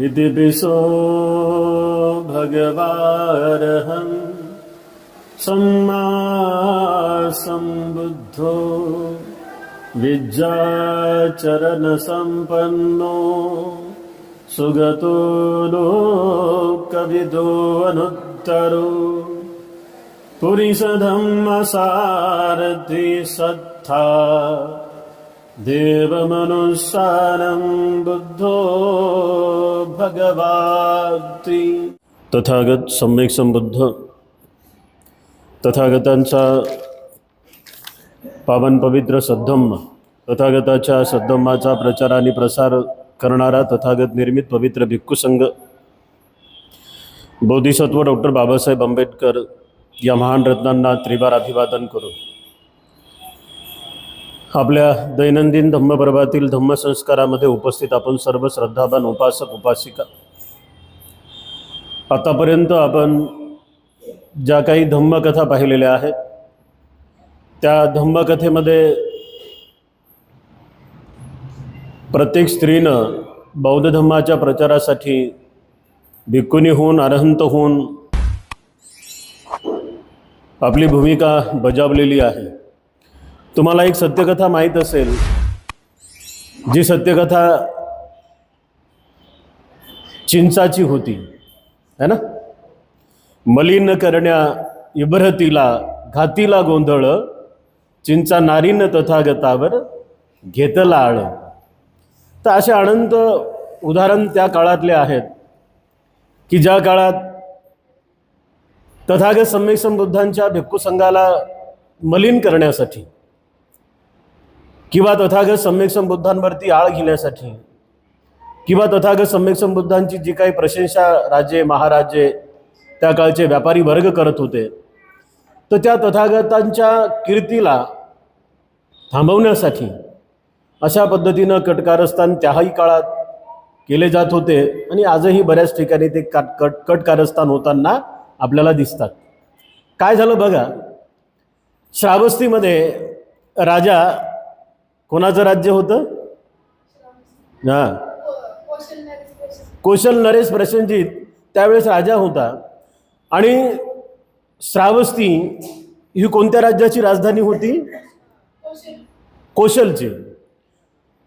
विदिबिसो भगवारहन् सम्मासम्बुद्धो विद्याचरणसम्पन्नो सुगतो नोकवितोनुत्तरो पुरिषदम् असारथि स देवमनुसारं बुद्धो भगवात्री तथागत सम्यक संबुद्ध। तथागतांचा पावन पवित्र सद्धम्म तथागताच्या सद्धम्माचा प्रचार आणि प्रसार करणारा तथागत निर्मित पवित्र भिक्खू संघ। बोधिसत्व डॉक्टर बाबासाहेब आंबेडकर या महान रत्नांना त्रिवार अभिवादन करू। आपल्या दैनंदिन धम्मपर्वातील धम्मसंस्कारामध्ये उपस्थित आपण सर्व श्रद्धावान उपासक उपासिका. आतापर्यंत आपण ज्या काही धम्मकथा पाहिलेल्या आहेत त्या धम्मकथेमध्ये प्रत्येक स्त्रीनं बौद्ध धम्माच्या प्रचारासाठी भिक्कुनी होऊन अरहंत होऊन आपली भूमिका बजावलेली आहे. तुम्हाला एक सत्यकथा माहीत असेल जी सत्यकथा चिंचाची होती है ना? मलिन करण्या इब्रहतीला घातीला गोंधळ चिंचा नारीन तथागतावर घेतला आळ. तर असे अनंत उदाहरण त्या काळातले आहेत की ज्या काळात तथागत सम्यक संबुद्धांच्या भिक्खू संघाला मलिन करण्यासाठी किंवा तथागत सम्यक संबुद्धांवरती आळ घेण्यासाठी किंवा तथागत सम्यक संबुद्धांची जी काही प्रशंसा राजे महाराजे त्या काळचे व्यापारी वर्ग करत होते तर त्या तथागतांच्या कीर्तीला थांबवण्यासाठी अशा पद्धतीनं कटकारस्थान त्याही काळात केले जात होते आणि आजही बऱ्याच ठिकाणी ते कट कट कटकारस्थान होताना आपल्याला दिसतात. काय झालं बघा श्रावस्तीमध्ये राजा कोणाचं राज्य होतं? हां. कोशल नरेश प्रसंजित त्यावेळेस राजा होता. आणि श्रावस्ती ही कोणत्या राज्याची राजधानी होती? कोशलची.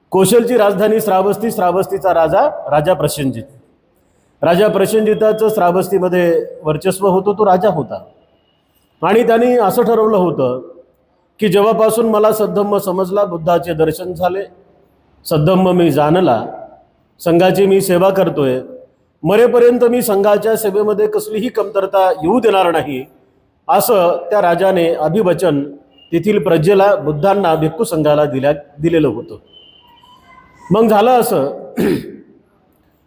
कोशलची राजधानी श्रावस्ती श्रावस्तीचा राजा राजा प्रसंजित राजा प्रसंजिताचं श्रावस्तीमध्ये वर्चस्व होतं तो राजा होता. आणि त्यांनी असं ठरवलं होतं की जेव्हापासून मला सद्धम्म समजला बुद्धाचे दर्शन झाले सद्धम्म मी जाणला संघाची मी सेवा करतोय मरेपर्यंत मी संघाच्या सेवेमध्ये कसलीही कमतरता येऊ देणार नाही असं त्या राजाने अभिवचन तेथील प्रजेला बुद्धांना भिक्खू संघाला दिल्या दिलेलं होतं. मग झालं असं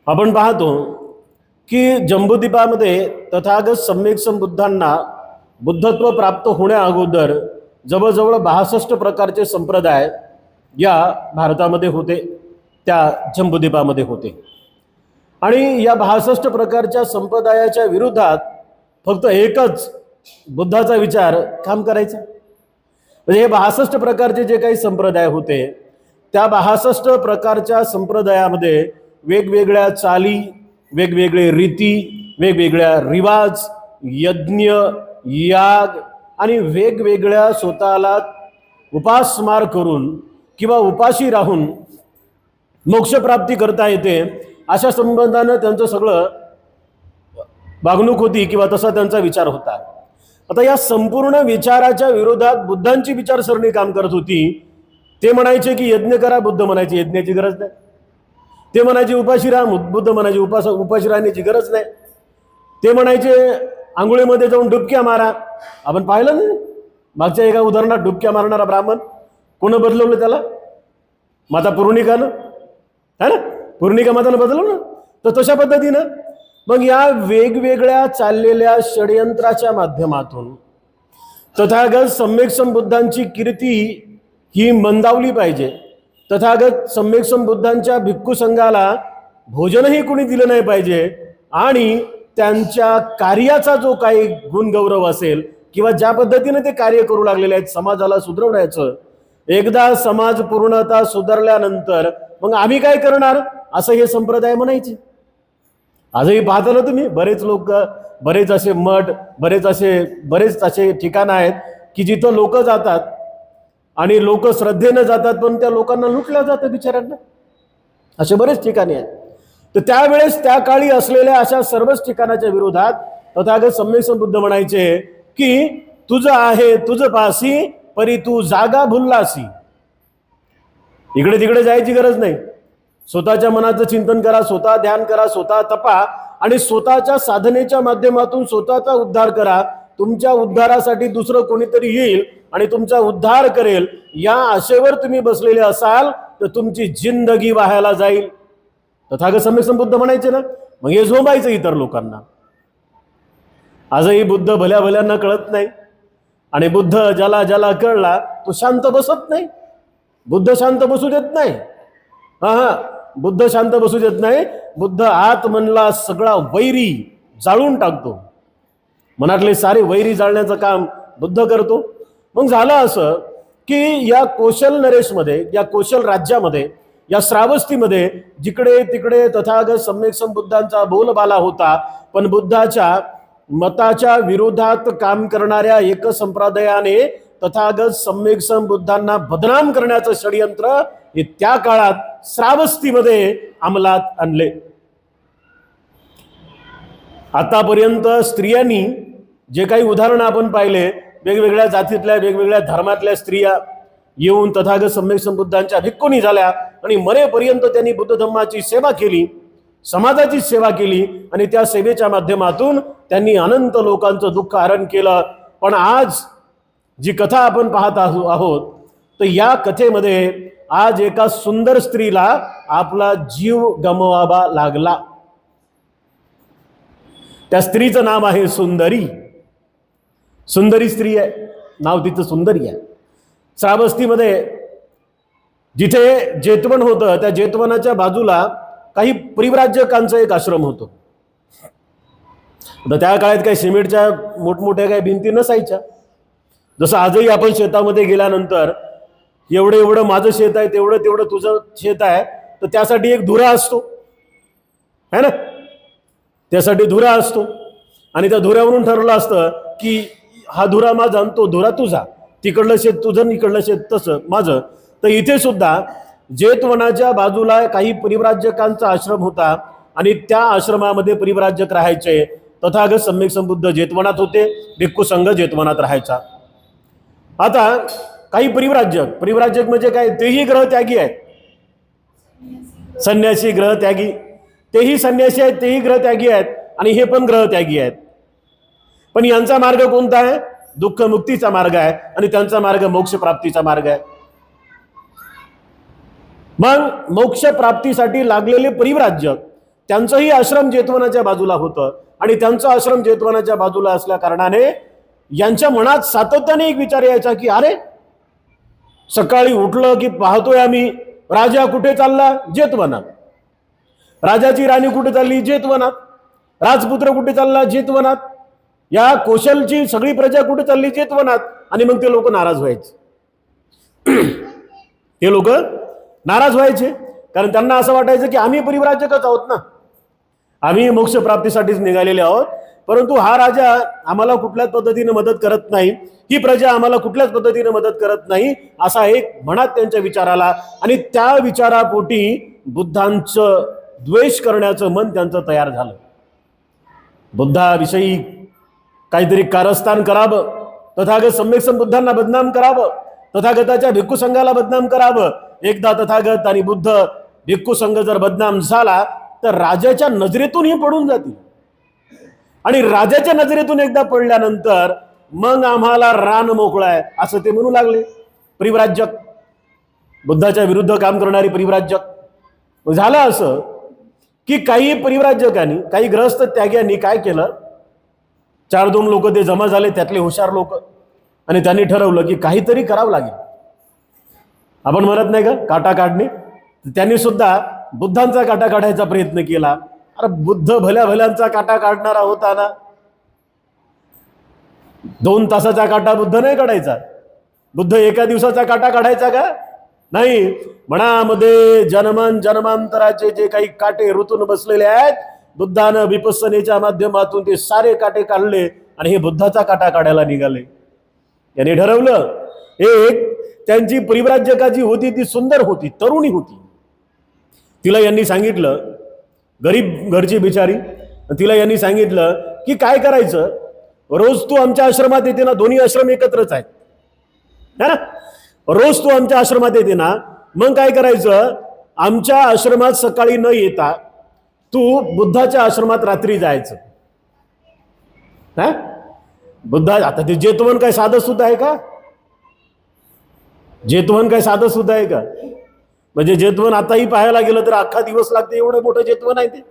आपण पाहतो की जम्बूद्वीपामध्ये तथागत सम्यक संबुद्धांना बुद्धत्व प्राप्त होण्या अगोदर जवळजवळ बासष्ट प्रकारचे संप्रदाय या भारतामध्ये होते त्या जम्बूद्वीपामध्ये होते. आणि या बहासष्ट प्रकारच्या संप्रदायाच्या विरोधात फक्त एकच बुद्धाचा विचार काम करायचा. म्हणजे हे बासष्ट प्रकारचे जे काही संप्रदाय होते त्या बहासष्ट प्रकारच्या संप्रदायामध्ये वेगवेगळ्या चाली वेगवेगळे रीती वेगवेगळ्या रिवाज यज्ञ याग आणि वेगवेगळ्या स्वतःला उपासमार करून किंवा उपाशी राहून मोक्षप्राप्ती करता येते अशा संबंधानं त्यांचं सगळं वागणूक होती किंवा तसा त्यांचा विचार होता. आता या संपूर्ण विचाराच्या विरोधात बुद्धांची विचारसरणी काम करत होती. ते म्हणायचे की यज्ञ करा बुद्ध म्हणायचे यज्ञाची गरज नाही. ते म्हणायचे उपाशी राहा बुद्ध म्हणायचे उपास उपाशी राहण्याची गरज नाही. ते म्हणायचे आंघोळीमध्ये जाऊन डुबक्या मारा. आपण पाहिलं ना मागच्या एका उदाहरणात डुबक्या मारणारा ब्राह्मण कोणं बदलवलं त्याला? माता पूर्णिकानं. है ना? पूर्णिका मातानं बदलवलं ना? तर तशा पद्धतीनं मग या वेगवेगळ्या चाललेल्या षडयंत्राच्या माध्यमातून तथागत सम्यक संबुद्धांची कीर्ती ही मंदावली पाहिजे. तथागत सम्यक संबुद्धांच्या भिक्खू संघाला भोजनही कोणी दिलं नाही पाहिजे आणि त्यांच्या कार्याचा जो काही गुणगौरव असेल किंवा ज्या पद्धतीने ते कार्य करू लागलेले आहेत समाजाला सुधरवण्याचं एकदा समाज पूर्णता सुधारल्यानंतर मग आम्ही काय करणार? असं हे संप्रदाय म्हणायचे. आजही पाहता ना तुम्ही बरेच लोक बरेच असे मठ बरेच असे बरेच असे ठिकाणं आहेत की जिथं लोक जातात आणि लोक श्रद्धेनं जातात पण त्या लोकांना लुटलं जातं बिचाऱ्यांना. असे बरेच ठिकाणी आहेत. तर त्यावेळेस त्या काळी असलेल्या अशा सर्वच ठिकाणाच्या विरोधात तथागत सम्यक बुद्ध म्हणायचे की तुझं आहे तुझं पासी परी तू जागा भुललासी. इकडे तिकडे जायची गरज नाही. स्वतःच्या मनाचं चिंतन करा स्वतः ध्यान करा स्वतः तपा आणि स्वतःच्या साधनेच्या माध्यमातून स्वतःचा उद्धार करा. तुमच्या उद्धारासाठी दुसरं कोणीतरी येईल आणि तुमचा उद्धार करेल. या आशेवर तुम्ही बसलेले असाल तर तुमची जिंदगी वाहायला जाईल. तथागत सम्यक बुद्ध म्हणायचे ना? मग हे झोंबायचं इतर लोकांना. आजही बुद्ध भल्या भल्यांना कळत नाही. आणि बुद्ध ज्याला ज्याला कळला तो शांत बसत नाही. बुद्ध शांत बसू देत नाही. हा हा बुद्ध शांत बसू देत नाही. बुद्ध आत मनला सगळा वैरी जाळून टाकतो. मनातले सारे वैरी जाळण्याचं काम बुद्ध करतो. मग झालं असं की या कोशल नरेशमध्ये या कोशल राज्यामध्ये या श्रावस्तीमध्ये जिकडे तिकडे तथागत सम्यक संबुद्धांचा बोलबाला होता पण बुद्धाच्या मताच्या विरोधात काम करणाऱ्या एक संप्रदायाने तथागत सम्यक बुद्धांना बदनाम करण्याचं षडयंत्र हे त्या काळात श्रावस्तीमध्ये अंमलात आणले. आतापर्यंत स्त्रियांनी जे काही उदाहरणं आपण पाहिले वेगवेगळ्या जातीतल्या वेगवेगळ्या धर्मातल्या स्त्रिया येऊन तथागत सम्यक संबुद्धांच्या भिक्कुनी झाल्या. आणि मरेपर्यंत त्यांनी बुद्ध धम्माची सेवा केली समाजाची सेवा केली आणि त्या सेवेच्या माध्यमातून त्यांनी अनंत लोकांचं दुःख हरण केलं. पण आज जी कथा आपण पाहत आहोत तर या कथेमध्ये आज एका सुंदर स्त्रीला आपला जीव गमवावा लागला. त्या स्त्रीचं नाम आहे सुंदरी. सुंदरी स्त्री आहे. नाव तिचं सुंदरी आहे. श्रावस्तीमध्ये जिथे जेतवण होतं त्या जेतवनाच्या बाजूला काही परिव्राज्यकांचं एक आश्रम होतो. आता त्या काळात काही सिमेंटच्या मोठमोठ्या काही भिंती नसायच्या. जसं आजही आपण शेतामध्ये गेल्यानंतर एवढं एवढं माझं शेत आहे तेवढं तेवढं तुझं शेत आहे तर त्यासाठी एक धुरा असतो. है ना? त्यासाठी धुरा असतो. आणि त्या धुऱ्यावरून ठरवलं असतं की हा धुरा माझा आणि तो धुरा तुझा. तिकडलं शेत तुझं इकडलं शेत तसं माझं. तर इथे सुद्धा जेतवनाच्या बाजूला काही परिव्राज्यकांचा आश्रम होता आणि त्या आश्रमामध्ये परिव्राज्यक राहायचे. तथागत सम्यक संबुद्ध जेतवनात होते भिक्खू संघ जेतवनात राहायचा. आता काही परिव्राज्यक परिव्राज्यक म्हणजे काय? तेही ग्रहत्यागी आहेत. संन्यासी ग्रहत्यागी. तेही संन्यासी आहेत तेही ग्रहत्यागी आहेत आणि हे पण ग्रहत्यागी आहेत. पण यांचा मार्ग कोणता आहे? दुःख मुक्तीचा मार्ग आहे आणि त्यांचा मार्ग मोक्ष प्राप्तीचा मार्ग आहे. मग मोक्ष प्राप्तीसाठी लागलेले परिव्राज्य त्यांचंही आश्रम जेतवनाच्या बाजूला होतं आणि त्यांचं आश्रम जेतवनाच्या बाजूला असल्या कारणाने यांच्या मनात सातत्याने एक विचार यायचा की अरे सकाळी उठलं की पाहतोय आम्ही राजा कुठे चालला? जेतवनात. राजाची राणी कुठे चालली? जेतवनात. राजपुत्र कुठे चालला? जेतवनात. या कौशलची सगळी प्रजा कुठे चालली? जेतवनात. आणि मग ते लोक नाराज व्हायचे. ते लोक नाराज व्हायचे. कारण त्यांना असं वाटायचं की आम्ही परिव्राजकच आहोत ना. आम्ही मोक्षप्राप्तीसाठीच निघालेले आहोत. परंतु हा राजा आम्हाला कुठल्याच पद्धतीने मदत करत नाही. ही प्रजा आम्हाला कुठल्याच पद्धतीने मदत करत नाही असा एक मनात त्यांच्या विचाराला आणि त्या विचारापोटी बुद्धांचं द्वेष करण्याचं मन त्यांचं तयार झालं. बुद्धाविषयी काहीतरी कारस्थान करावं. तथागत सम्यक बुद्धांना बदनाम करावं. तथागताच्या भिक्खू संघाला बदनाम करावं. एकदा तथागत आणि बुद्ध भिक्खू संघ जर बदनाम झाला तर राजाच्या नजरेतूनही पडून जातील. आणि राजाच्या नजरेतून एकदा पडल्यानंतर मग आम्हाला रान मोकळाय आहे असं ते म्हणू लागले. परिव्राज्यक. बुद्धाच्या विरुद्ध काम करणारी परिव्राज्यक. झालं असं की काही परिव्राज्यकांनी काही ग्रस्त त्याग्यांनी काय केलं? चार दोन लोक ते जमा झाले त्यातले हुशार लोक. आणि त्यांनी ठरवलं की काहीतरी करावं लागेल. आपण म्हणत नाही का काटा काढणे? त्यांनी सुद्धा बुद्धांचा काटा काढायचा प्रयत्न केला. अरे बुद्ध भल्या भल्यांचा काटा काढणारा होता ना. दोन तासाचा काटा बुद्ध नाही काढायचा. बुद्ध एका दिवसाचा काटा काढायचा का? नाही. मनामध्ये जनमान जन्मांतराचे जे काही काटे ऋतून बसलेले आहेत बुद्धानं विपसनेच्या माध्यमातून ते सारे काटे काढले आणि हे बुद्धाचा काटा काढायला निघाले. यांनी ठरवलं एक त्यांची परिव्राज्यका जी होती ती सुंदर होती तरुणी होती. तिला यांनी सांगितलं गरीब घरची बिचारी तिला यांनी सांगितलं की काय करायचं? रोज तू आमच्या आश्रमात येते ना दोन्ही आश्रम एकत्रच आहेत. है ना? रोज तू आमच्या आश्रमात येते ना मग काय करायचं? आमच्या आश्रमात सकाळी न येता तू बुद्धाच्या आश्रमात रात्री जायचं. हा? बुद्धा आता ते जेतवन काय साधं सुद्धा आहे का? जेतवन काय साधं सुद्धा आहे का? म्हणजे जेतवन आताही पाहायला गेलं तर अख्खा दिवस लागते एवढं मोठं जेतवन आहे ते.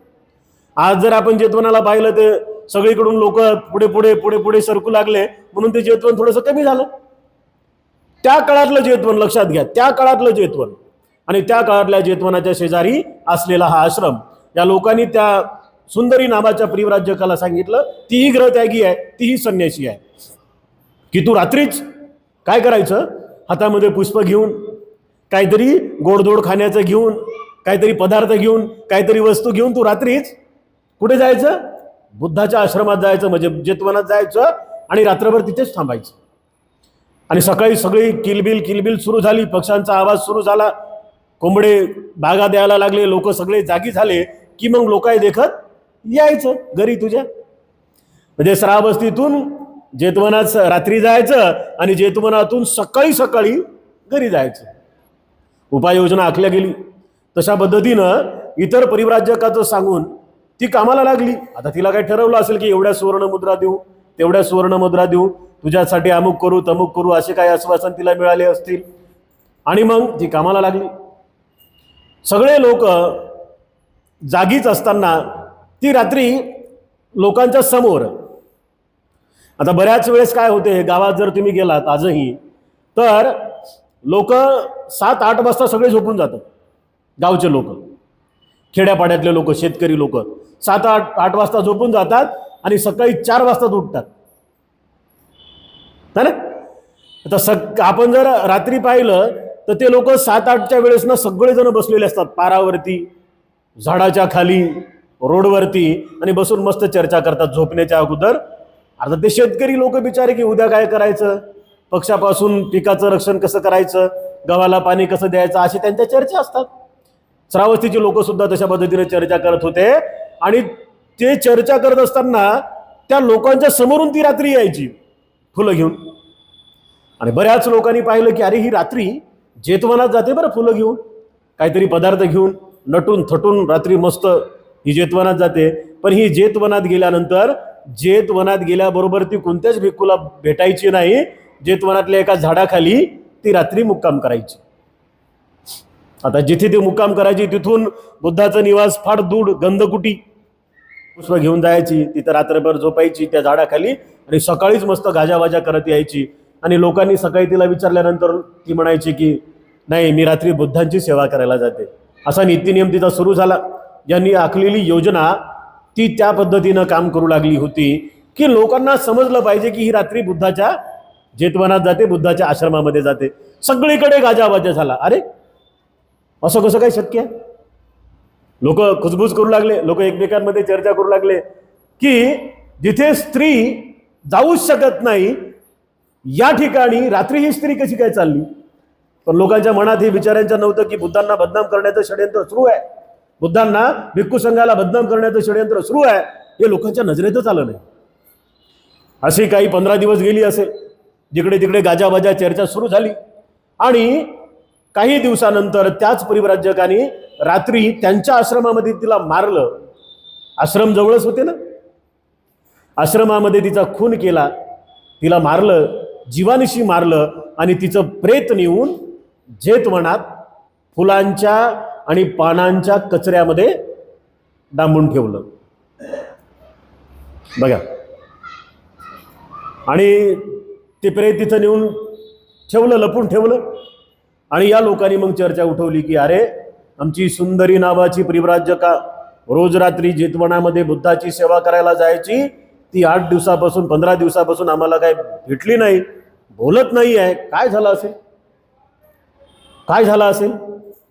आज जर आपण जेतवनाला पाहिलं तर सगळीकडून लोक पुढे पुढे पुढे पुढे सरकू लागले म्हणून ते जेतवन थोडंसं कमी झालं. त्या काळातलं जेतवन लक्षात घ्या त्या काळातलं जेतवन. आणि त्या काळातल्या जेतवनाच्या शेजारी असलेला हा आश्रम. या लोकांनी त्या सुंदरी नावाच्या परिवराज्यकाला सांगितलं तीही ग्रहत्यागी आहे तीही संन्यासी आहे. की तू रात्रीच काय करायचं? हातामध्ये पुष्प घेऊन काहीतरी गोडधोड खाण्याचं घेऊन काहीतरी पदार्थ घेऊन काहीतरी वस्तू घेऊन तू रात्रीच कुठे जायचं? बुद्धाच्या आश्रमात जायचं म्हणजे जेतवनात जायचं आणि रात्रभर तिथेच थांबायचं. आणि सकाळी सगळी किलबिल किलबिल सुरू झाली पक्ष्यांचा आवाज सुरू झाला. कोंबडे बागा द्यायला लागले लोक सगळे जागी झाले की मग लोकाय देखत यायचं घरी तुझ्या. म्हणजे श्रावस्तीतून जेतवनात रात्री जायचं आणि जेतवनातून सकाळी सकाळी घरी जायचं. उपाययोजना आखल्या गेली. तशा पद्धतीनं इतर परिव्राजकाचं सांगून ती कामाला लागली. आता तिला काही ठरवलं असेल की एवढ्या सुवर्ण मुद्रा देऊ तेवढ्या सुवर्ण मुद्रा देऊ तुझ्यासाठी अमुक करू तमुक करू असे काही आश्वासन तिला मिळाले असतील. आणि मग ती कामाला लागली. सगळे लोक जागीच असताना ती रात्री लोकांच्या समोर. आता बऱ्याच वेळेस काय होते गावात जर तुम्ही गेलात आजही तर लोक सात आठ वाजता सगळे झोपून जातात गावचे लोक. खेड्यापाड्यातले लोक शेतकरी लोक. सात आठ आठ वाजता झोपून जातात आणि सकाळी चार वाजता उठतात. है ना? आता सग आपण जर रात्री पाहिलं तर ते लोक सात आठच्या वेळेस ना सगळेजण बसलेले असतात पारावरती झाडाच्या खाली. रोडवरती आणि बसून मस्त चर्चा करतात झोपण्याच्या अगोदर. आता ते शेतकरी लोक बिचारे की उद्या काय करायचं? पक्षापासून पिकाचं रक्षण कसं करायचं? गव्हाला पाणी कसं द्यायचं? अशी त्यांच्या चर्चा असतात. श्रावस्तीचे लोक सुद्धा तशा पद्धतीने चर्चा करत होते. आणि ते चर्चा करत असताना त्या लोकांच्या समोरून ती रात्री यायची फुलं घेऊन. आणि बऱ्याच लोकांनी पाहिलं की अरे ही रात्री जेतवनात जाते बरं फुलं घेऊन. काहीतरी पदार्थ घेऊन नटून थटून रात्री मस्त ही जेतवनात जाते. पण ही जेतवनात गेल्यानंतर जेतवनात गेल्याबरोबर ती कोणत्याच भिक्कूला भेटायची नाही. जेतवनातल्या एका झाडाखाली ती रात्री मुक्काम करायची. आता जिथे ती मुक्काम करायची तिथून बुद्धाचं निवास फार दूर गंधकुटी. पुष्प घेऊन जायची तिथं रात्रभर झोपायची त्या झाडाखाली आणि सकाळीच मस्त गाजावाजा करत यायची. आणि लोकांनी सकाळी तिला विचारल्यानंतर ती म्हणायची की नाही मी रात्री बुद्धांची सेवा करायला जाते. असा नित्यनियम तिचा सुरू झाला. यांनी आखलेली योजना ती त्या पद्धतीनं काम करू लागली होती की लोकांना समजलं पाहिजे की ही रात्री बुद्धाच्या जेतवनात जाते बुद्धाच्या आश्रमामध्ये जाते. सगळीकडे गाजावाजा झाला. अरे असं कसं काय शक्य आहे? लोक खुसबुस करू लागले लोक एकमेकांमध्ये चर्चा करू लागले की जिथे स्त्री जाऊच शकत नाही या ठिकाणी रात्री ही स्त्री कशी काय चालली? पण लोकांच्या मनात हे विचारांच्या नव्हतं की बुद्धांना बदनाम करण्याचं षडयंत्र सुरू आहे. बुद्धांना भिक्खू संघाला बदनाम करण्याचं षडयंत्र सुरू आहे हे लोकांच्या नजरेतच आलं नाही. अशी काही पंधरा दिवस गेली असेल जिकडे तिकडे गाजाबाजा चर्चा सुरू झाली. आणि काही दिवसानंतर त्याच परिव्राजकाने रात्री त्यांच्या आश्रमामध्ये तिला मारलं. आश्रम जवळच होते ना? आश्रमामध्ये तिचा खून केला. तिला मारलं जीवानिशी मारलं आणि तिचं प्रेत नेऊन जेतवनात फुलांच्या आणि पानांच्या कचऱ्यामध्ये डांबून ठेवलं. बघा. आणि ते प्रेत तिथं नेऊन ठेवलं लपून ठेवलं. आणि या लोकांनी मग चर्चा उठवली की अरे आमची सुंदरी नावाची परिव्राजका रोज रात्री जेतवनामध्ये बुद्धाची सेवा करायला जायची ती आठ दिवसापासून पंधरा दिवसापासून आम्हाला काय भेटली नाही बोलत नाही आहे काय झालं असेल? काय झालं असेल?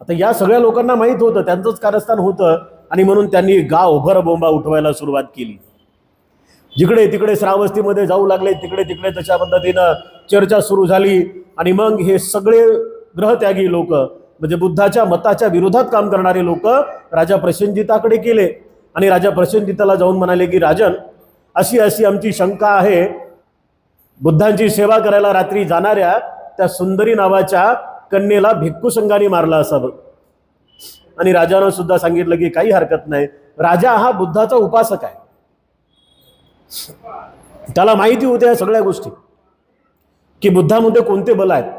आता या सगळ्या लोकांना माहीत होतं त्यांचंच कारस्थान होतं आणि म्हणून त्यांनी गाव भरबोंबा उठवायला सुरुवात केली. जिकडे तिकडे श्रावस्तीमध्ये जाऊ लागले तिकडे तिकडे तशा पद्धतीनं चर्चा सुरू झाली आणि मग हे सगळे ग्रहत्यागी लोक म्हणजे बुद्धाच्या मताच्या विरोधात काम करणारे लोक राजा प्रसेनजिताकडे गेले आणि राजा प्रसेनजिताला जाऊन म्हणाले की राजन अशी अशी आमची शंका आहे. बुद्धांची सेवा करायला रात्री जाणाऱ्या त्या सुंदरी नावाच्या कन्येला भिक्खू संघाने मारला असावं. आणि राजानं सुद्धा सांगितलं की काही हरकत नाही. राजा हा बुद्धाचा उपासक आहे. त्याला माहिती होत्या या सगळ्या गोष्टी. की बुद्धामध्ये कोणते बल आहेत?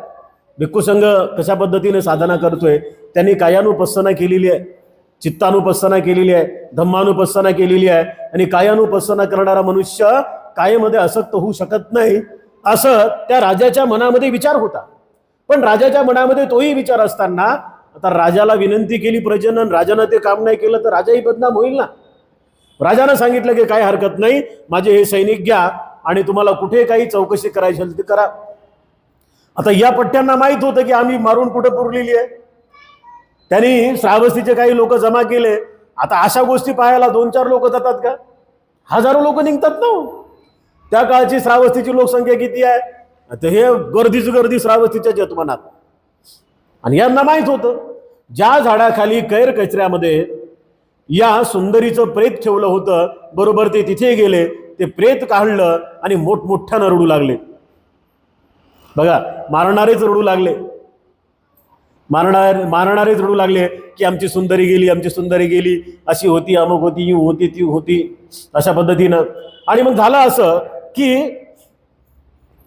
भिक्खू संघ कशा पद्धतीने साधना करतोय? त्यांनी कायानुपस्थना केलेली आहे. चित्तानुपस्थना केलेली आहे. धम्मानुपस्थना केलेली आहे. आणि कायानुपस्थना करणारा मनुष्य कायमध्ये असक्त होऊ शकत नाही असं त्या राजाच्या मनामध्ये विचार होता. पण राजाच्या मनामध्ये तोही विचार असताना आता राजाला विनंती केली प्रजनन राजानं ते काम नाही केलं तर राजाही बदनाम होईल ना? राजानं सांगितलं की काही हरकत नाही माझे हे सैनिक घ्या आणि तुम्हाला कुठे काही चौकशी करायची असेल ते करा. आता या पट्ट्यांना माहीत होतं की आम्ही मारून कुठे पुरलेली आहे? त्यांनी श्रावस्तीचे काही लोक जमा केले. आता अशा गोष्टी पाहायला दोन चार लोक जातात का? हजारो लोक निघतात ना हो. त्या काळची श्रावस्तीची लोकसंख्या किती आहे? आता हे गर्दीच गर्दी श्रावस्तीच्या जतमनात. आणि यांना माहीत होतं ज्या झाडाखाली कैर कचऱ्यामध्ये या सुंदरीचं प्रेत ठेवलं होतं बरोबर ते तिथे गेले ते प्रेत काढलं आणि मोठमोठ्यानं रडू लागले. बघा मारणारेच रडू लागले. मारणार मारणारेच रडू लागले की आमची सुंदरी गेली आमची सुंदरी गेली अशी होती अमुक होती यू होती ती होती अशा पद्धतीनं. आणि मग झालं असं की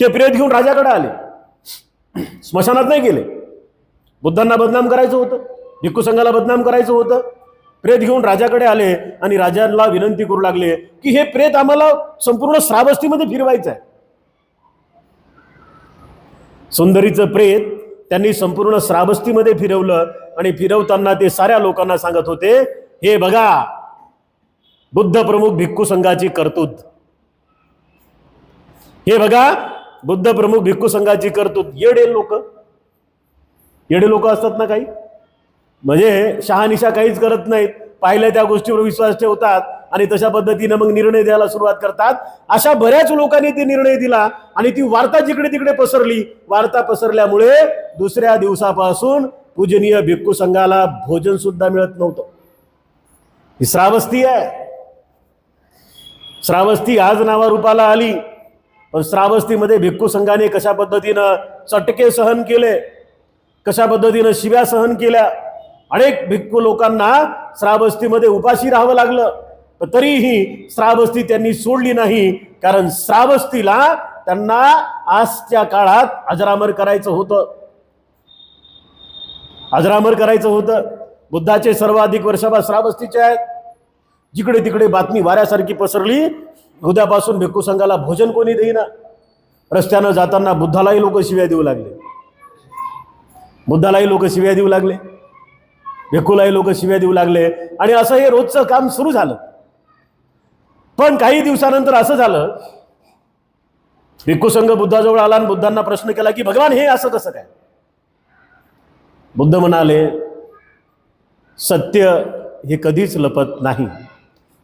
ते प्रेत घेऊन राजाकडे आले. स्मशानात नाही गेले. बुद्धांना बदनाम करायचं होतं. भिक्खू संघाला बदनाम करायचं होतं. प्रेत घेऊन राजाकडे आले आणि राजाला विनंती करू लागले की हे प्रेत आम्हाला संपूर्ण श्रावस्तीमध्ये फिरवायचं आहे. सुंदरीचं प्रेत त्यांनी संपूर्ण श्रावस्तीमध्ये फिरवलं आणि फिरवताना ते साऱ्या लोकांना सांगत होते हे बघा बुद्ध प्रमुख भिक्खू संघाची कर्तूत. हे बघा बुद्ध प्रमुख भिक्खू संघाची करतो येडे लोक. येडे लोक असतात ना काही? म्हणजे शहानिशा काहीच करत नाहीत. पाहिल्या त्या गोष्टीवर विश्वास ठेवतात आणि तशा पद्धतीनं मग निर्णय द्यायला सुरुवात करतात. अशा बऱ्याच लोकांनी ते निर्णय दिला आणि ती वार्ता जिकडे तिकडे पसरली. वार्ता पसरल्यामुळे दुसऱ्या दिवसापासून पूजनीय भिक्खू संघाला भोजन सुद्धा मिळत नव्हतं. ही श्रावस्ती आहे. श्रावस्ती आज नावारूपाला आली. पण श्रावस्तीमध्ये भिक्खू संघाने कशा पद्धतीनं चटके सहन केले कशा पद्धतीनं शिव्या सहन केल्या अनेक भिक्खू लोकांना श्रावस्तीमध्ये उपाशी राहावं लागलं. पण तरीही श्रावस्ती त्यांनी सोडली नाही कारण श्रावस्तीला त्यांना आजच्या काळात अजरामर करायचं होतं. अजरामर करायचं होतं. बुद्धाचे सर्वाधिक वर्षभा श्रावस्तीचे आहेत. जिकडे तिकडे बातमी वाऱ्यासारखी पसरली उद्यापासून भिक्खू संघाला भोजन कोणी देईना? रस्त्यानं जाताना बुद्धालाही लोक शिव्या देऊ लागले. बुद्धालाही लोक शिव्या देऊ लागले. भिक्खूलाही लोक शिव्या देऊ लागले. आणि असं हे रोजचं काम सुरू झालं. पण काही दिवसानंतर असं झालं भिक्खू संघ बुद्धाजवळ आला आणि बुद्धांना प्रश्न केला की भगवान हे असं कसं काय? बुद्ध म्हणाले सत्य हे कधीच लपत नाही.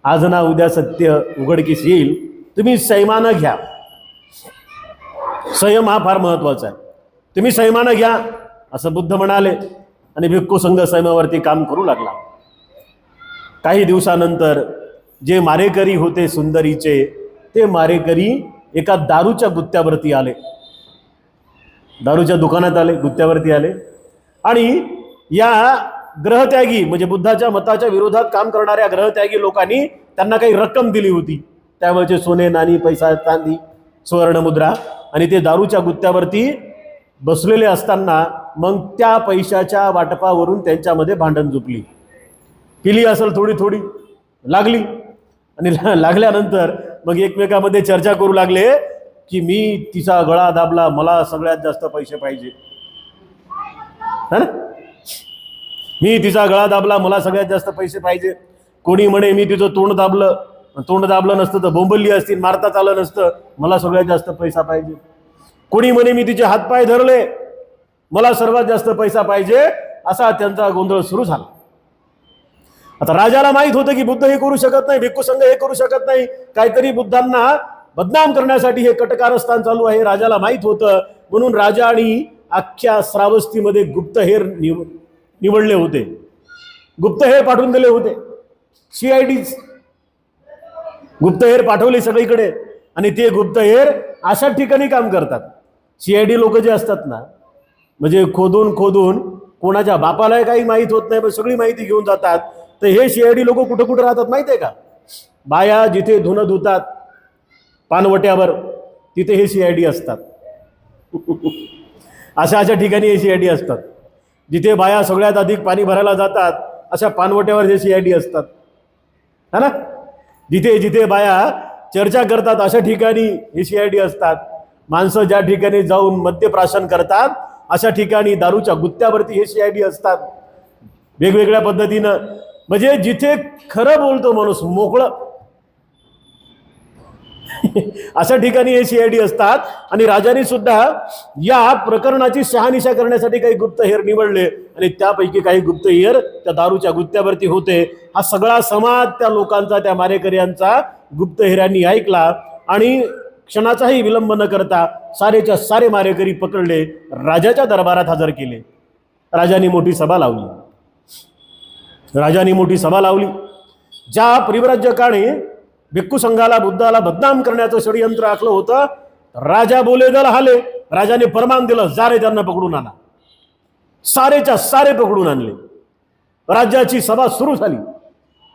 आज ना उद्या सत्य उघडकीस येईल. तुम्ही सैमानं घ्या. संयम हा फार महत्त्वाचा आहे. तुम्ही संयमानं घ्या असं बुद्ध म्हणाले. आणि भिक्खू संघ संयमावरती काम करू लागला. काही दिवसानंतर जे मारेकरी होते सुंदरीचे ते मारेकरी एका दारूच्या गुत्त्यावरती आले. दारूच्या दुकानात आले गुत्त्यावरती आले. आणि या ग्रहत्यागी म्हणजे बुद्धाच्या मताच्या विरोधात काम करणाऱ्या ग्रहत्यागी लोकांनी त्यांना काही रक्कम दिली होती. त्यावेळेचे सोने नाणी पैसा चांदी सुवर्णमुद्रा आणि ते दारूच्या गुत्त्यावरती बसलेले असताना मग त्या पैशाच्या वाटपावरून त्यांच्यामध्ये भांडण झुपली केली असेल थोडी थोडी लागली. आणि लागल्यानंतर मग एकमेकामध्ये चर्चा करू लागले की मी तिचा गळा दाबला मला सगळ्यात जास्त पैसे पाहिजे. है ना? मी तिचा गळा दाबला मला सगळ्यात जास्त पैसे पाहिजे. कोणी म्हणे मी तिचं तोंड दाबलं तोंड दाबलं नसतं तर बोंबलली असती मारताच आलं नसतं मला सगळ्यात जास्त पैसा पाहिजे. कोणी म्हणे मी तिचे हातपाय धरले मला सर्वात जास्त पैसा पाहिजे असा त्यांचा गोंधळ सुरू झाला. आता राजाला माहीत होतं की बुद्ध हे करू शकत नाही भिक्खू संघ हे करू शकत नाही. काहीतरी बुद्धांना बदनाम करण्यासाठी हे कटकारस्थान चालू आहे राजाला माहीत होतं. म्हणून राजा आणि अख्ख्या श्रावस्तीमध्ये गुप्तहेर निव निवडले होते. गुप्तहेर पाठवून दिले होते. सीआयडी गुप्तहेर पाठवले सगळीकडे आणि ते गुप्तहेर अशा ठिकाणी काम करतात. सीआयडी लोक जे असतात ना म्हणजे खोदून खोदून कोणाच्या बापालाही काही माहीत होत नाही पण सगळी माहिती घेऊन जातात. तर हे सीआयडी लोक कुठं कुठं राहतात माहिती आहे का? बाया जिथे धुणं धुतात पानवट्यावर तिथे हे सीआयडी असतात. अशा अशा ठिकाणी हे सीआयडी असतात. जिथे बाया सगळ्यात अधिक पाणी भरायला जातात अशा पानवट्यावर जे सी आय डी असतात. है ना? जिथे जिथे बाया चर्चा करतात अशा ठिकाणी हे डी असतात. माणसं ज्या ठिकाणी जाऊन मद्यप्राशन करतात अशा ठिकाणी दारूच्या गुत्त्यावरती हे डी असतात. वेगवेगळ्या पद्धतीनं. म्हणजे जिथे खरं बोलतो माणूस मोकळं अशा ठिकाणी हे सीआयडी असतात. आणि राजाने सुद्धा या प्रकरणाची शहानिशा करण्यासाठी काही गुप्तहेर निवडले. आणि त्यापैकी काही गुप्तहेर त्या दारूच्या गुत्त्यावरती होते. हा सगळा समाज त्या लोकांचा त्या मारेकऱ्यांचा गुप्तहेरांनी ऐकला. आणि क्षणाचाही विलंब न करता सारेच्या सारे मारेकरी पकडले. राजाच्या दरबारात हजर केले. राजाने मोठी सभा लावली. राजाने मोठी सभा लावली. ज्या परिव्राज्यकाने भिक्खू संघाला बुद्धाला बदनाम करण्याचं षडयंत्र आखलं होतं. राजा बोले दल हाले. राजाने फरमान दिलं सारे त्यांना पकडून आणा. सारेच्या सारे पकडून आणले. राज्याची सभा सुरू झाली.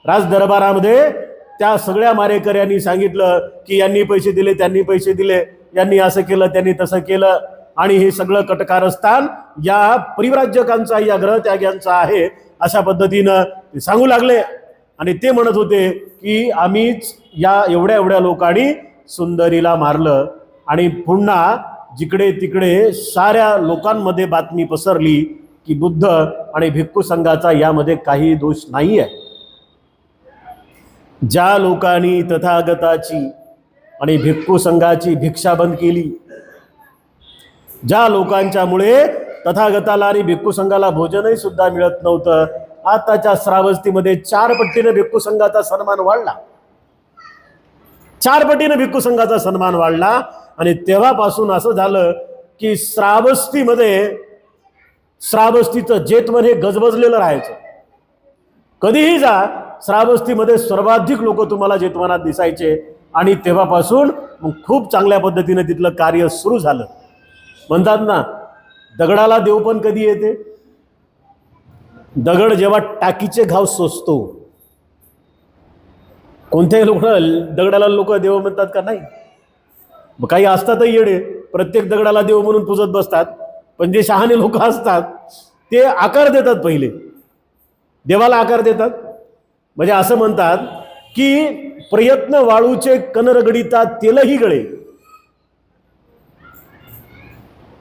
राजदरबारामध्ये त्या सगळ्या मारेकऱ्यांनी सांगितलं की यांनी पैसे दिले त्यांनी पैसे दिले. यांनी असं केलं त्यांनी तसं केलं. आणि हे सगळं कटकारस्थान या परिव्राज्यकांचा या ग्रहत्याग्यांचा आहे अशा पद्धतीनं ते सांगू लागले. आणि ते म्हणत होते की आम्हीच या एवढ्या एवढ्या लोकांनी सुंदरीला मारलं. आणि पुन्हा जिकडे तिकडे साऱ्या लोकांमध्ये बातमी पसरली की बुद्ध आणि भिक्खू संघाचा यामध्ये काही दोष नाही आहे ज्या लोकांनी तथागताची आणि भिक्खू संघाची भिक्षा बंद केली ज्या लोकांच्यामुळे तथागताला आणि भिक्खू संघाला भोजनही सुद्धा मिळत नव्हतं आताच्या श्रावस्तीमध्ये चार पट्टीनं भिक्खू संघाचा सन्मान वाढला. चार पट्टीनं भिक्खू संघाचा सन्मान वाढला आणि तेव्हापासून असं झालं की श्रावस्तीमध्ये श्रावस्तीचं जेतवन हे गजबजलेलं राहायचं. कधीही जा श्रावस्तीमध्ये सर्वाधिक लोक तुम्हाला जेतवनात दिसायचे आणि तेव्हापासून मग खूप चांगल्या पद्धतीने तिथलं कार्य सुरू झालं. म्हणतात ना दगडाला देव पण कधी येते? दगड जेव्हा टाकीचे घाव सोसतो कोणत्याही लोक दगडाला लोक देव म्हणतात का नाही? काही असतातही येडे. प्रत्येक दगडाला देव म्हणून पुजत बसतात. पण जे शहाणे लोक असतात ते आकार देतात पहिले. देवाला आकार देतात. म्हणजे असं म्हणतात की प्रयत्न वाळूचे कनरगडिता तेलही गळे.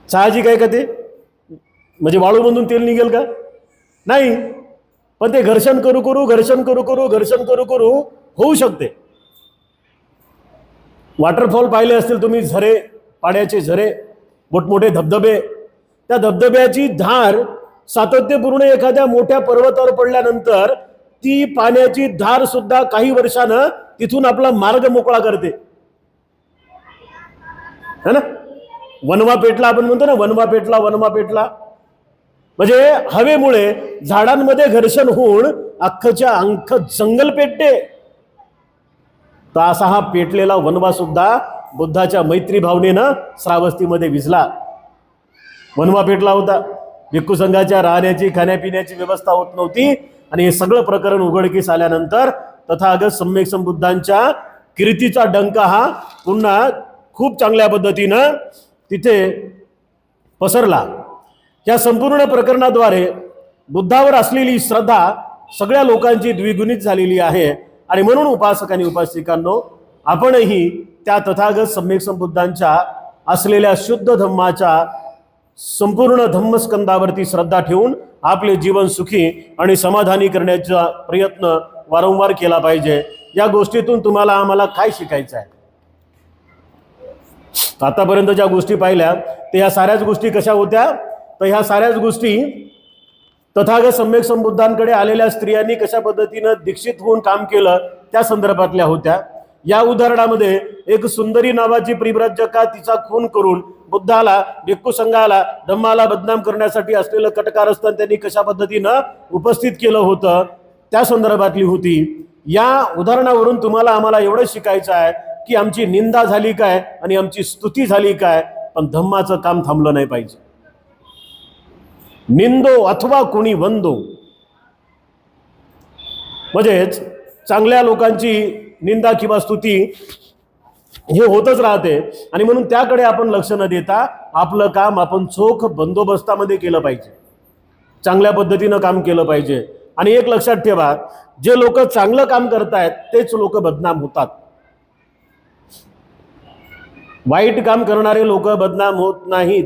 साहजिक आहे का ते? म्हणजे वाळूमधून तेल निघेल का? नाही. पण ते घर्षण करू करू घर्षण करू करू घर्षण करू करू होऊ शकते. वॉटरफॉल पाहिले असतील तुम्ही झरे पाण्याचे झरे मोठमोठे धबधबे. त्या धबधब्याची धार सातत्यपूर्ण एखाद्या मोठ्या पर्वतावर पडल्यानंतर ती पाण्याची धार सुद्धा काही वर्षानं तिथून आपला मार्ग मोकळा करते. है ना? वनवा पेटला आपण म्हणतो ना वनवा पेटला वनवा पेटला. म्हणजे हवेमुळे झाडांमध्ये घर्षण होऊन अख्खच्या अंख जंगल पेटते. तर असा हा पेटलेला वनवा सुद्धा बुद्धाच्या मैत्री भावनेनं श्रावस्तीमध्ये विजला वनवा पेटला होता. भिक्खू संघाच्या राहण्याची खाण्यापिण्याची व्यवस्था होत नव्हती आणि हे सगळं प्रकरण उघडकीस आल्यानंतर तथागत सम्यक संबुद्धांच्या कीर्तीचा डंका हा पुन्हा खूप चांगल्या पद्धतीनं तिथे पसरला. या संपूर्ण प्रकरणाद्वारे बुद्धावर असलेली श्रद्धा सगळ्या लोकांची द्विगुणित झालेली आहे. आणि म्हणून उपासक आणि उपासिकांनो आपणही त्या तथागत सम्यक संबुद्धांच्या असलेल्या शुद्ध धम्माच्या संपूर्ण धम्मस्कंदावरती श्रद्धा ठेवून आपले जीवन सुखी आणि समाधानी करण्याचा प्रयत्न वारंवार केला पाहिजे. या गोष्टीतून तुम्हाला आम्हाला काय शिकायचं आहे? आतापर्यंत ज्या गोष्टी पाहिल्या त्या साऱ्याच गोष्टी कशा होत्या? तर ह्या साऱ्याच गोष्टी तथागत सम्यक संबुद्धांकडे आलेल्या स्त्रियांनी कशा पद्धतीनं दीक्षित होऊन काम केलं त्या संदर्भातल्या होत्या. या उदाहरणामध्ये एक सुंदरी नावाची परिव्राजका तिचा खून करून बुद्धाला भिक्खू संघाला धम्माला बदनाम करण्यासाठी असलेलं कटकारस्थान त्यांनी कशा पद्धतीनं उपस्थित केलं होतं त्या संदर्भातली होती. या उदाहरणावरून तुम्हाला आम्हाला एवढं शिकायचं आहे की आमची निंदा झाली काय आणि आमची स्तुती झाली काय पण धम्माचं काम थांबलं नाही पाहिजे. निंदो अथवा कुणी वंदो म्हणजेच चांगल्या लोकांची निंदा किंवा स्तुती हे होतच राहते. आणि म्हणून त्याकडे आपण लक्ष न देता आपलं काम आपण चोख बंदोबस्तामध्ये केलं पाहिजे. चांगल्या पद्धतीनं काम केलं पाहिजे. आणि एक लक्षात ठेवा जे लोक चांगलं काम करतायत तेच लोक बदनाम होतात. वाईट काम करणारे लोक बदनाम होत नाहीत.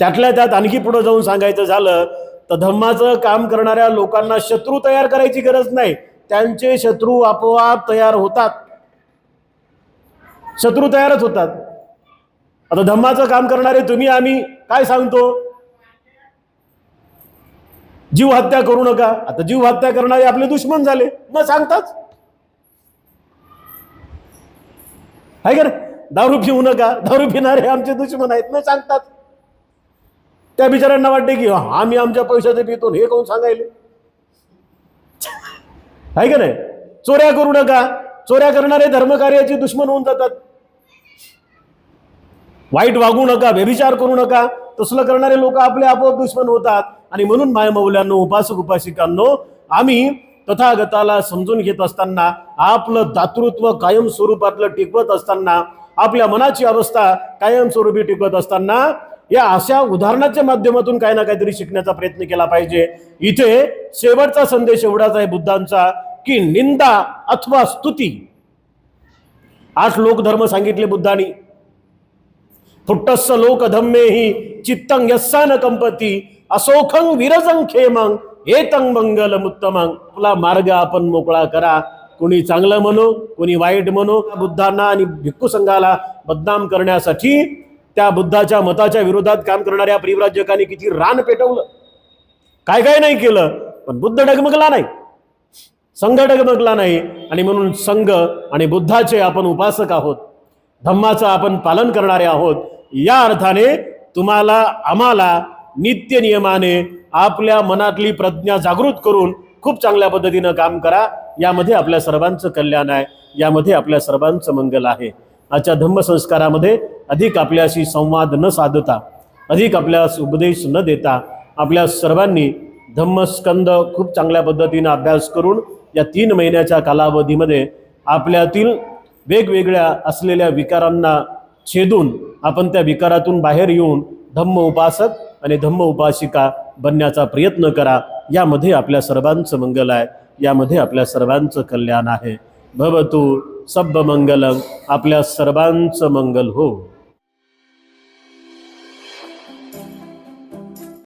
त्यातल्या त्यात आणखी पुढे जाऊन सांगायचं झालं तर धम्माचं काम करणाऱ्या लोकांना शत्रू तयार करायची गरज नाही. त्यांचे शत्रू आपोआप तयार होतात. शत्रू तयारच होतात. आता धम्माचं काम करणारे तुम्ही आम्ही काय सांगतो? जीव हत्या करू नका. आता जीव हत्या करणारे आपले दुश्मन झाले. न सांगताच. आहे का दारू पिऊ नका. दारू पिणारे आमचे दुश्मन आहेत. न सांगतात त्या बिचाऱ्यांना वाटते की आम्ही आमच्या पैशाचे पितो हे कोण सांगायले? आहे का नाही? चोऱ्या करू नका. चोऱ्या करणारे धर्मकार्याचे दुश्मन होऊन जातात. वाईट वागू नका व्यभिचार करू नका. तसलं करणारे लोक आपले आपोआप दुश्मन होतात. आणि म्हणून माय मौल्यांनो उपासक उपासिकांनो आम्ही तथागताला समजून घेत असताना आपलं दातृत्व कायम स्वरूपातलं टिकवत असताना आपल्या मनाची अवस्था कायमस्वरूपी टिकवत असताना या अशा उदाहरणाच्या माध्यमातून काही ना काहीतरी शिकण्याचा प्रयत्न केला पाहिजे. इथे शेवटचा संदेश एवढाच आहे बुद्धांचा की निंदा अथवा स्तुती. आठ लोकधर्म सांगितले बुद्धांनी. फुट्टस्स लोक ही चित्तंग यस्सान कंपती असोखं विरजं हे तंग मंगल मुत्तमंग आपला मार्ग आपण मोकळा करा. कोणी चांगलं म्हणो कोणी वाईट म्हणो बुद्धांना आणि भिक्खू संघाला बदनाम करण्यासाठी त्या बुद्धाच्या मताच्या विरोधात काम करणाऱ्या परिव्राजकाने किती रान पेटवलं? काय काय नाही केलं पण बुद्ध डगमगला नाही. संघ डगमगला नाही आणि म्हणून संघ आणि बुद्धाचे आपण उपासक आहोत. धम्माचं आपण पालन करणारे आहोत. या अर्थाने तुम्हाला आम्हाला नित्य नियमाने आपल्या मनातली प्रज्ञा जागृत करून खूप चांगल्या पद्धतीनं काम करा. यामध्ये आपल्या सर्वांचं कल्याण आहे. यामध्ये आपल्या सर्वांचं मंगल आहे. आजच्या धम्मसंस्कारामध्ये अधिक आपल्याशी संवाद न साधता अधिक आपल्यास उपदेश न देता आपल्या सर्वांनी धम्मस्कंद खूप चांगल्या पद्धतीनं अभ्यास करून या तीन महिन्याच्या कालावधीमध्ये आपल्यातील वेगवेगळ्या असलेल्या विकारांना छेदून आपण त्या विकारातून बाहेर येऊन धम्म उपासक आणि धम्म उपासिका बनण्याचा प्रयत्न करा. यामध्ये आपल्या सर्वांचं मंगल आहे. यामध्ये आपल्या सर्वांचं कल्याण आहे. भवतू सब मंगलम आपल्या सर्वांचं मंगल हो.